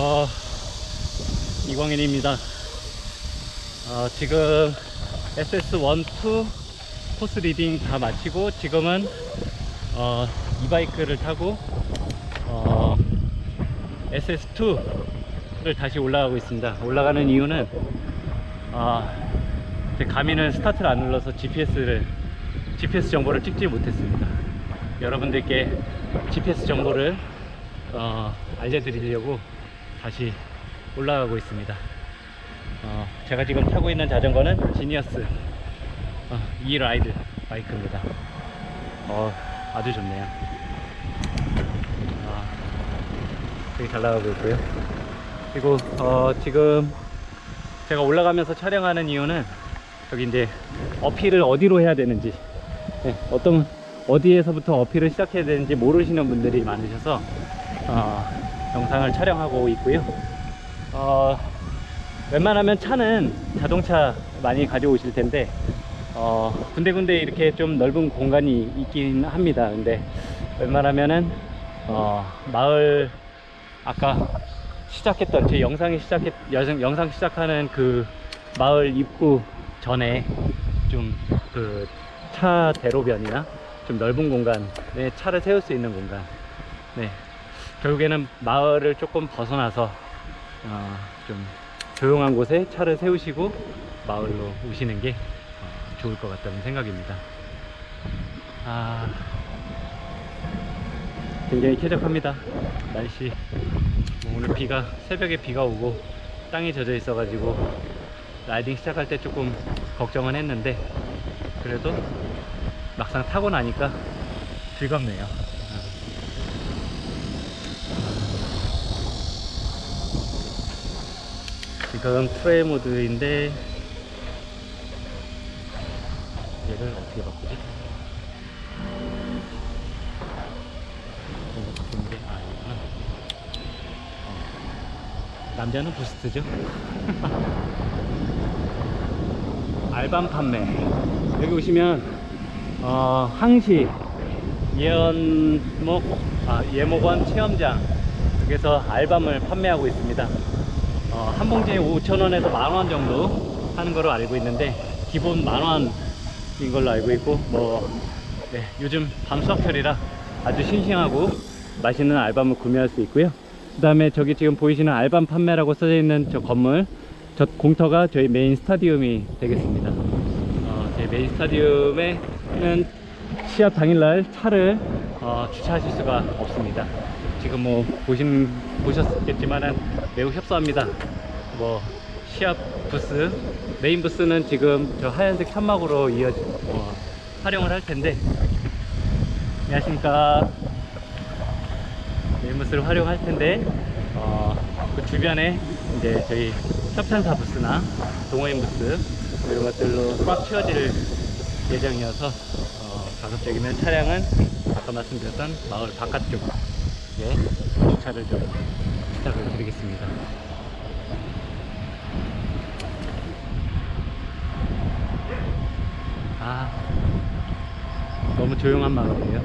어, 이광현입니다. 어, 지금 SS1, 2 코스 리딩 다 마치고 지금은 어, 이 바이크를 타고 어, SS2를 다시 올라가고 있습니다. 올라가는 이유는 아, 제 가미는 스타트를 안 눌러서 GPS를 GPS 정보를 찍지 못했습니다. 여러분들께 GPS 정보를 어, 알려드리려고 다시 올라가고 있습니다. 어, 제가 지금 타고 있는 자전거는 지니어스 어, E 라이드 바이크입니다. 어, 아주 좋네요. 아, 되게 잘 나가고 있고요. 그리고 어, 지금 제가 올라가면서 촬영하는 이유는 여기 이제 어필을 어디로 해야 되는지 네, 어떤 어디에서부터 어필을 시작해야 되는지 모르시는 분들이 많으셔서 어, 영상을 촬영하고 있고요. 어, 웬만하면 차는 자동차 많이 가져오실 텐데 어, 군데군데 이렇게 좀 넓은 공간이 있긴 합니다. 근데 웬만하면은 어, 마을 아까 시작했던 제 영상이 시작했 영상 시작하는 그 마을 입구 전에 좀 그 차 대로변이나 좀 넓은 공간에 차를 세울 수 있는 공간. 네. 결국에는 마을을 조금 벗어나서 어, 좀 조용한 곳에 차를 세우시고 마을로 오시는 게 어, 좋을 것 같다는 생각입니다. 아, 굉장히 쾌적합니다. 날씨. 뭐 오늘 비가 새벽에 비가 오고 땅이 젖어 있어 가지고 라이딩 시작할 때 조금 걱정은 했는데 그래도 막상 타고 나니까 즐겁네요. 지금 트레이 모드인데 얘를 어떻게 바꾸지? 이거는 어, 남자는 부스트죠. 알밤 판매. 여기 오시면 어, 항시 예언목 아, 예목원 체험장 여기서 알밤을 판매하고 있습니다. 어, 한 봉지에 5,000원에서 만 원 정도 하는 걸로 알고 있는데 기본 만원인 걸로 알고 있고 뭐 네, 요즘 밤수확철이라 아주 싱싱하고 맛있는 알밤을 구매할 수 있고요. 그 다음에 저기 지금 보이시는 알밤 판매라고 써져 있는 저 건물 저 공터가 저희 메인 스타디움이 되겠습니다. 어, 제 메인 스타디움에는 시합 당일날 차를 어, 주차하실 수가 없습니다. 지금 뭐 보신 보셨겠지만은 매우 협소합니다. 뭐 시합 부스 메인 부스는 지금 저 하얀색 천막으로 이어 어, 활용을 할 텐데 안녕하십니까 메인 부스를 활용할 텐데 어, 그 주변에 이제 저희 협찬사 부스나 동호인 부스 이런 것들로 꽉 채워질 예정이어서 어, 가급적이면 차량은 아까 말씀드렸던 마을 바깥쪽 에 주차를 좀 부탁을 드리겠습니다. 아, 너무 조용한 마을이에요.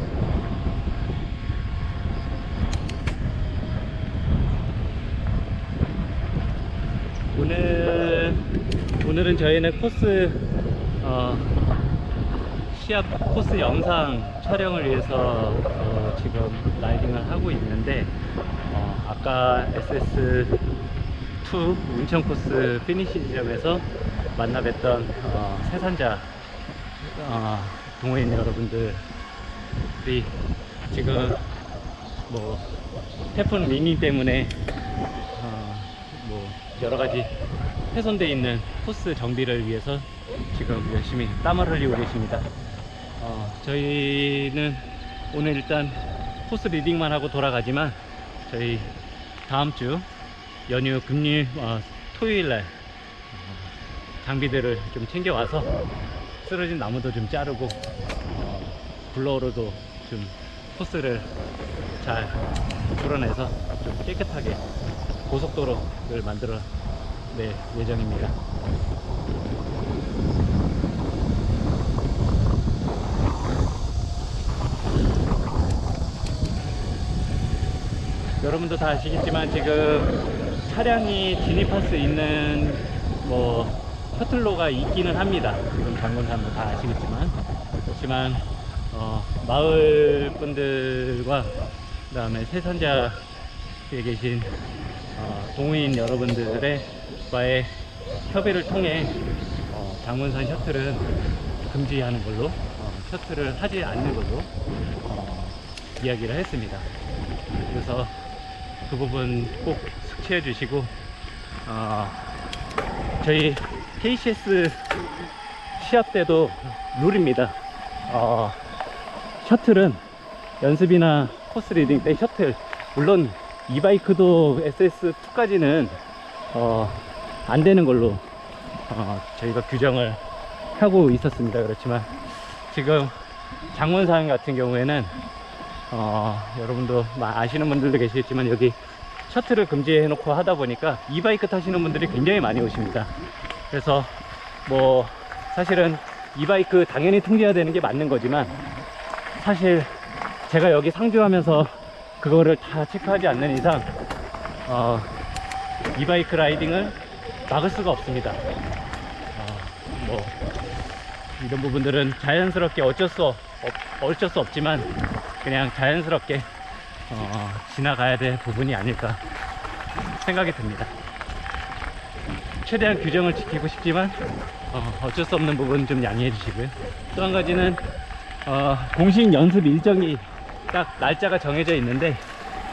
오늘 오늘은 저희는 코스 어, 시합 코스 영상 촬영을 위해서 어, 지금 라이딩을 하고 있는데 어, 아까 SS2 운천 코스 피니시 지점에서 만나 뵀던 어, 세산자 어, 동호인 여러분들이 지금 뭐 태풍 링링 때문에 어, 뭐 여러 가지 훼손돼 있는 코스 정비를 위해서 지금 열심히 땀을 흘리고 계십니다. 어, 저희는 오늘 일단 코스 리딩만 하고 돌아가지만 저희 다음 주 연휴 금일 어, 토요일 날 어, 장비들을 좀 챙겨 와서 쓰러진 나무도 좀 자르고 어, 블로어로도 좀 코스를 잘 풀어내서 좀 깨끗하게 고속도로를 만들어 낼 예정입니다. 여러분도 다 아시겠지만 지금 차량이 진입할 수 있는 뭐 셔틀로가 있기는 합니다. 지금 장군사는 다 아시겠지만 그렇지만 어, 마을 분들과 그 다음에 세선자에 계신 어, 동호인 여러분들의 과의 협의를 통해 어, 장문산 셔틀은 금지하는 걸로 어, 셔틀을 하지 않는 걸로 어, 이야기를 했습니다. 그래서 그 부분 꼭 숙지해 주시고 어, 저희 KCS 시합 때도 룰입니다. 어, 셔틀은 연습이나 코스 리딩 때 셔틀 물론 이 바이크도 SS2까지는 어, 안 되는 걸로 어, 저희가 규정을 하고 있었습니다. 그렇지만 지금 장문상 같은 경우에는 어, 여러분도 마- 아시는 분들도 계시겠지만 여기 셔틀을 금지해 놓고 하다 보니까 이 바이크 타시는 분들이 굉장히 많이 오십니다. 그래서 뭐 사실은 이 바이크 당연히 통제해야 되는 게 맞는 거지만 사실 제가 여기 상주하면서 그거를 다 체크하지 않는 이상 어, 이 바이크 라이딩을 막을 수가 없습니다. 어, 뭐 이런 부분들은 자연스럽게 어쩔 수 없, 어쩔 수 없지만 그냥 자연스럽게 어, 지나가야 될 부분이 아닐까 생각이 듭니다. 최대한 규정을 지키고 싶지만 어, 어쩔 수 없는 부분 좀 양해해 주시고요. 또 한 가지는 어, 공식 연습 일정이 딱 날짜가 정해져 있는데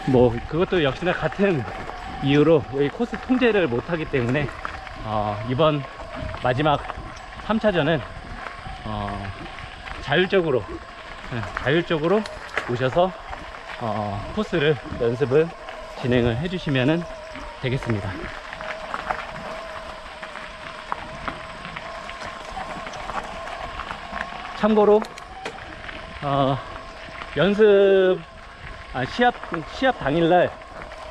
뭐 그것도 역시나 같은 이유로 코스 통제를 못하기 때문에 어, 이번 마지막 3차전은 어, 자율적으로 네, 자율적으로 오셔서 어, 코스를 연습을 진행을 해주시면 되겠습니다. 참고로 어, 연습 아, 시합 시합 당일날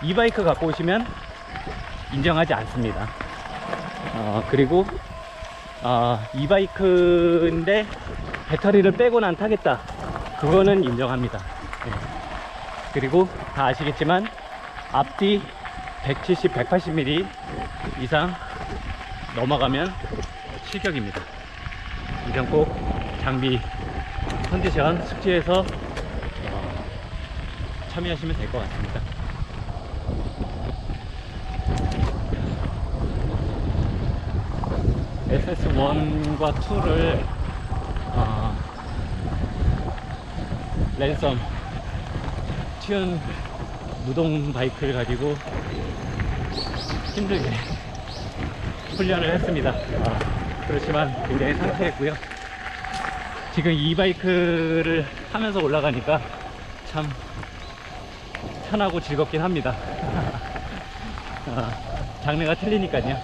이 바이크 갖고 오시면 인정하지 않습니다. 어, 그리고 어, 이 바이크인데 배터리를 빼고 난 타겠다. 그거는 인정합니다. 예. 그리고 다 아시겠지만 앞뒤 170, 180mm 이상 넘어가면 실격입니다. 이점꼭 장비 컨디션 숙지해서 어, 참여하시면 될 것 같습니다. SS1과 2를 랜섬 튀운 무동 바이크를 가지고 힘들게 훈련을 했습니다. 아, 그렇지만 굉장히 상쾌했고요. 지금 이 바이크를 하면서 올라가니까 참 편하고 즐겁긴 합니다. 아, 장르가 틀리니까요.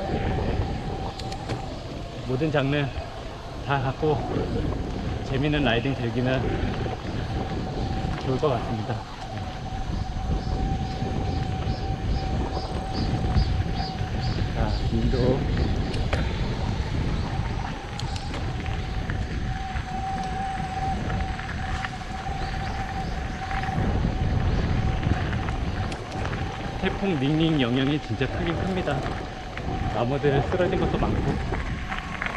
모든 장르 다 갖고 재밌는 라이딩 즐기면 좋을 것 같습니다. 자, 인도 태풍 닝닝 영향이 진짜 크긴 큽니다. 나무들 쓰러진 것도 많고